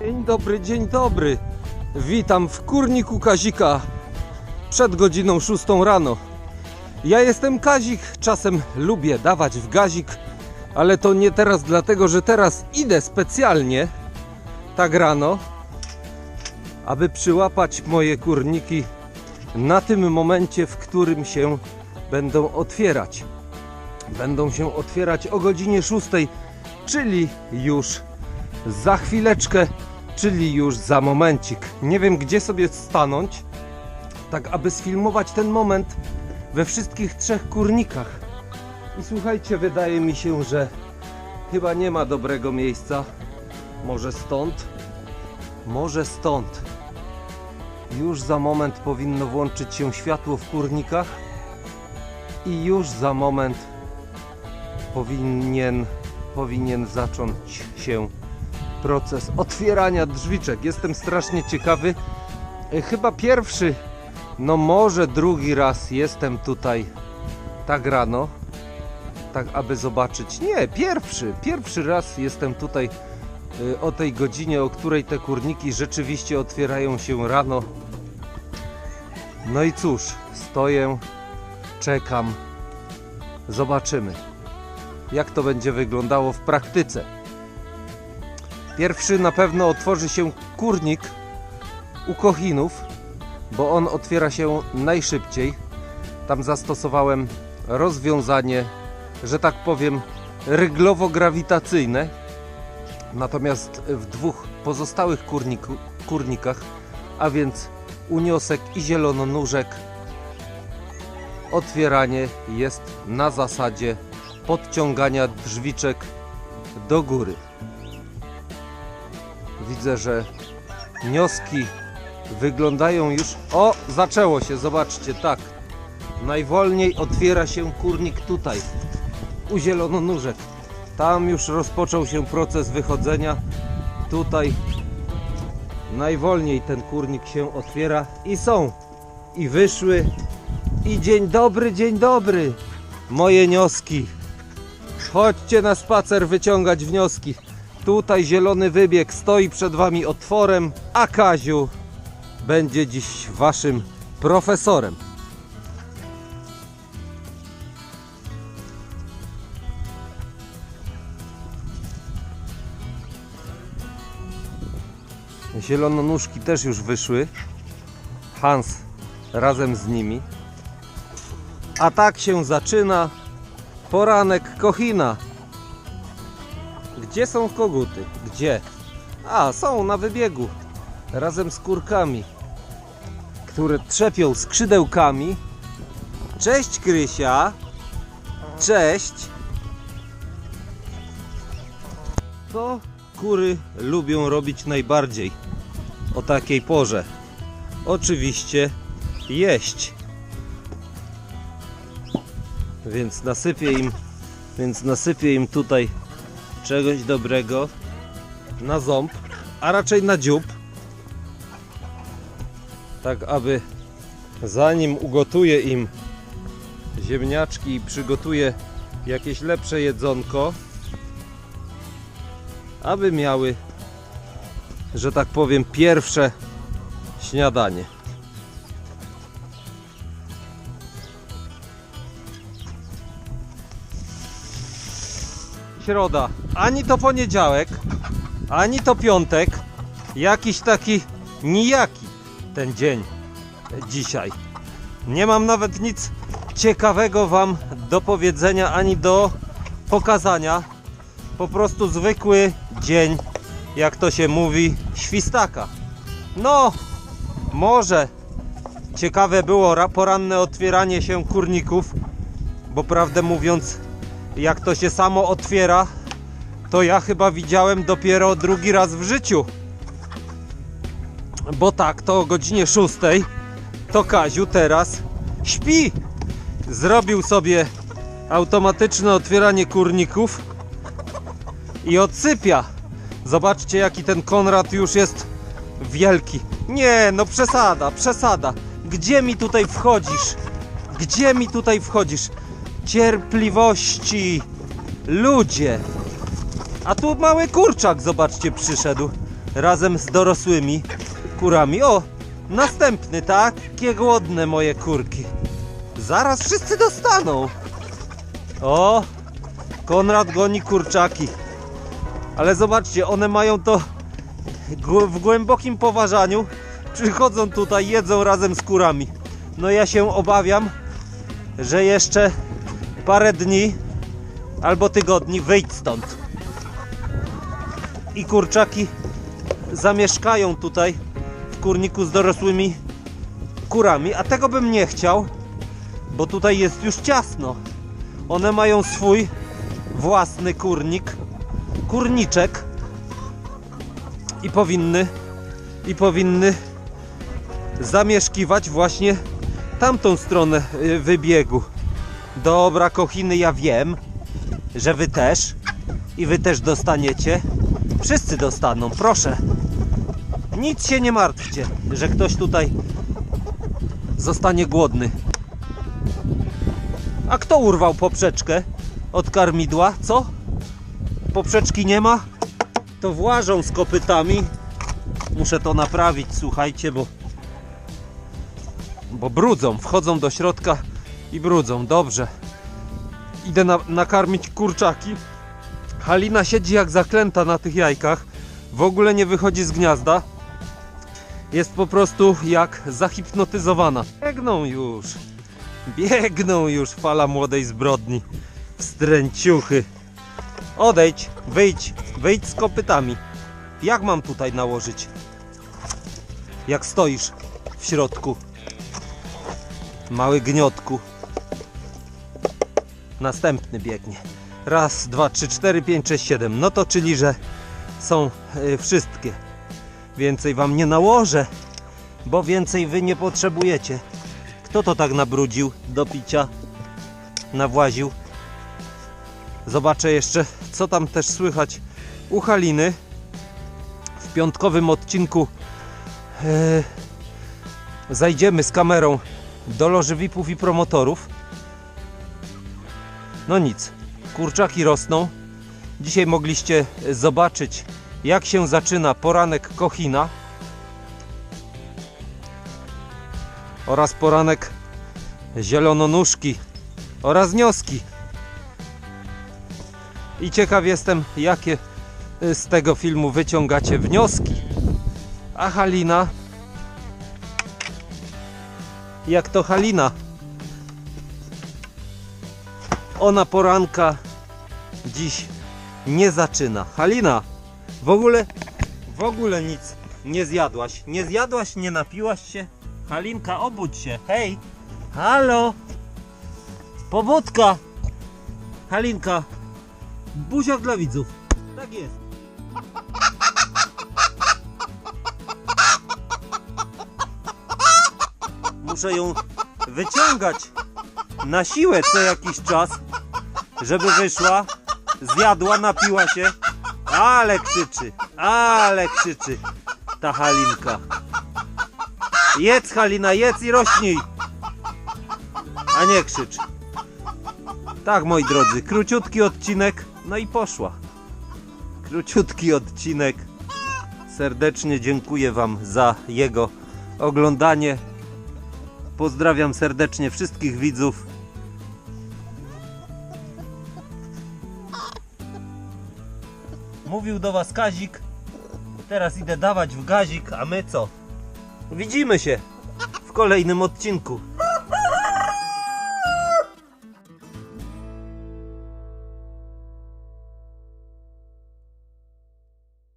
Dzień dobry, dzień dobry. Witam w kurniku Kazika przed godziną 6 rano. Ja jestem Kazik, czasem lubię dawać w gazik, ale to nie teraz, dlatego że teraz idę specjalnie tak rano, aby przyłapać moje kurniki na tym momencie, w którym się będą otwierać. Będą się otwierać o godzinie 6, czyli już za chwileczkę, czyli już za momencik. Nie wiem gdzie sobie stanąć, tak aby sfilmować ten moment we wszystkich trzech kurnikach. I słuchajcie, wydaje mi się, że chyba nie ma dobrego miejsca. Może stąd? Może stąd. Już za moment powinno włączyć się światło w kurnikach i już za moment powinien, powinien zacząć się proces otwierania drzwiczek. Jestem strasznie ciekawy. E, Chyba pierwszy, no może drugi raz jestem tutaj tak rano, tak aby zobaczyć. Nie, pierwszy, pierwszy raz jestem tutaj e, o tej godzinie, o której te kurniki rzeczywiście otwierają się rano. No i cóż, stoję, czekam, zobaczymy, jak to będzie wyglądało w praktyce. Pierwszy na pewno otworzy się kurnik u Kochinów, bo on otwiera się najszybciej. Tam zastosowałem rozwiązanie, że tak powiem, ryglowo-grawitacyjne. Natomiast w dwóch pozostałych kurniku, kurnikach, a więc uniosek i zielononóżek, otwieranie jest na zasadzie podciągania drzwiczek do góry. Widzę, że wnioski wyglądają już. O, zaczęło się, zobaczcie, tak. Najwolniej otwiera się kurnik tutaj, u zielononóżek. Tam już rozpoczął się proces wychodzenia. Tutaj najwolniej ten kurnik się otwiera i są. I wyszły. I dzień dobry, dzień dobry, moje wnioski. Chodźcie na spacer wyciągać wnioski. Tutaj zielony wybieg stoi przed wami otworem, a Kaziu będzie dziś waszym profesorem. Zielononóżki też już wyszły. Hans razem z nimi. A tak się zaczyna poranek Kochina. Gdzie są koguty? Gdzie? A, są na wybiegu. Razem z kurkami, które trzepią skrzydełkami. Cześć Krysia. Cześć. Co kury lubią robić najbardziej o takiej porze? Oczywiście jeść. Więc nasypię im, więc nasypię im tutaj czegoś dobrego na ząb, a raczej na dziób. Tak aby zanim ugotuję im ziemniaczki i przygotuję jakieś lepsze jedzonko, aby miały, że tak powiem, pierwsze śniadanie. Środa, ani to poniedziałek, ani to piątek, jakiś taki nijaki ten dzień dzisiaj. Nie mam nawet nic ciekawego Wam do powiedzenia ani do pokazania. Po prostu zwykły dzień, jak to się mówi, świstaka. No, może ciekawe było ra- poranne otwieranie się kurników, bo prawdę mówiąc, jak to się samo otwiera, to ja chyba widziałem dopiero drugi raz w życiu. Bo tak, to o godzinie 6 to Kaziu teraz śpi. Zrobił sobie automatyczne otwieranie kurników i odsypia. Zobaczcie, jaki ten Konrad już jest wielki. Nie, no przesada, przesada. Gdzie mi tutaj wchodzisz? Gdzie mi tutaj wchodzisz? Cierpliwości! Ludzie! A tu mały kurczak, zobaczcie, przyszedł. razem z dorosłymi kurami. O, następny, tak? Jakie głodne moje kurki. Zaraz wszyscy dostaną. O, Konrad goni kurczaki. Ale zobaczcie, one mają to w głębokim poważaniu. Przychodzą tutaj, jedzą razem z kurami. No ja się obawiam, że jeszcze parę dni albo tygodni wyjdź stąd. I kurczaki zamieszkają tutaj w kurniku z dorosłymi kurami, a tego bym nie chciał, bo tutaj jest już ciasno. One mają swój własny kurnik, kurniczek i powinny i powinny zamieszkiwać właśnie tamtą stronę y, wybiegu. Dobra, kochiny, ja wiem, że wy też i wy też dostaniecie. Wszyscy dostaną, proszę. Nic się nie martwcie, że ktoś tutaj zostanie głodny. A kto urwał poprzeczkę od karmidła? Co? Poprzeczki nie ma? To włażą z kopytami. Muszę to naprawić, słuchajcie, bo bo brudzą, wchodzą do środka i brudzą. Dobrze. Idę na, nakarmić kurczaki. Halina siedzi jak zaklęta na tych jajkach. W ogóle nie wychodzi z gniazda. Jest po prostu jak zahipnotyzowana. Biegną już. Biegną już fala młodej zbrodni. Wstręciuchy. Odejdź, wyjdź, wyjdź z kopytami. Jak mam tutaj nałożyć? Jak stoisz w środku? Mały gniotku. Następny biegnie. Raz, dwa, trzy, cztery, pięć, sześć, siedem. No to czyli, że są y, wszystkie. Więcej wam nie nałożę, bo więcej wy nie potrzebujecie. Kto to tak nabrudził do picia? Nawłaził. Zobaczę jeszcze, co tam też słychać u Haliny. W piątkowym odcinku e, zajdziemy z kamerą do loży VIP-ów i promotorów. No nic, kurczaki rosną. Dzisiaj mogliście zobaczyć, jak się zaczyna poranek Kochina oraz poranek Zielononóżki oraz Nioski. I ciekaw jestem, jakie y, z tego filmu wyciągacie wnioski. A Halina jak to Halina. Ona poranka dziś nie zaczyna. Halina, w ogóle, w ogóle nic nie zjadłaś. Nie zjadłaś, nie napiłaś się. Halinka, obudź się. Hej, halo, pobudka. Halinka, buziak dla widzów. Tak jest. Muszę ją wyciągać na siłę co jakiś czas, żeby wyszła, zjadła, napiła się. Ale krzyczy, ale krzyczy ta Halinka. Jedz Halina, jedz i rośnij. A nie krzycz. Tak moi drodzy, króciutki odcinek, no i poszła. Króciutki odcinek. Serdecznie dziękuję Wam za jego oglądanie. Pozdrawiam serdecznie wszystkich widzów. Mówił do Was Kazik. Teraz idę dawać w gazik, a my co? Widzimy się w kolejnym odcinku.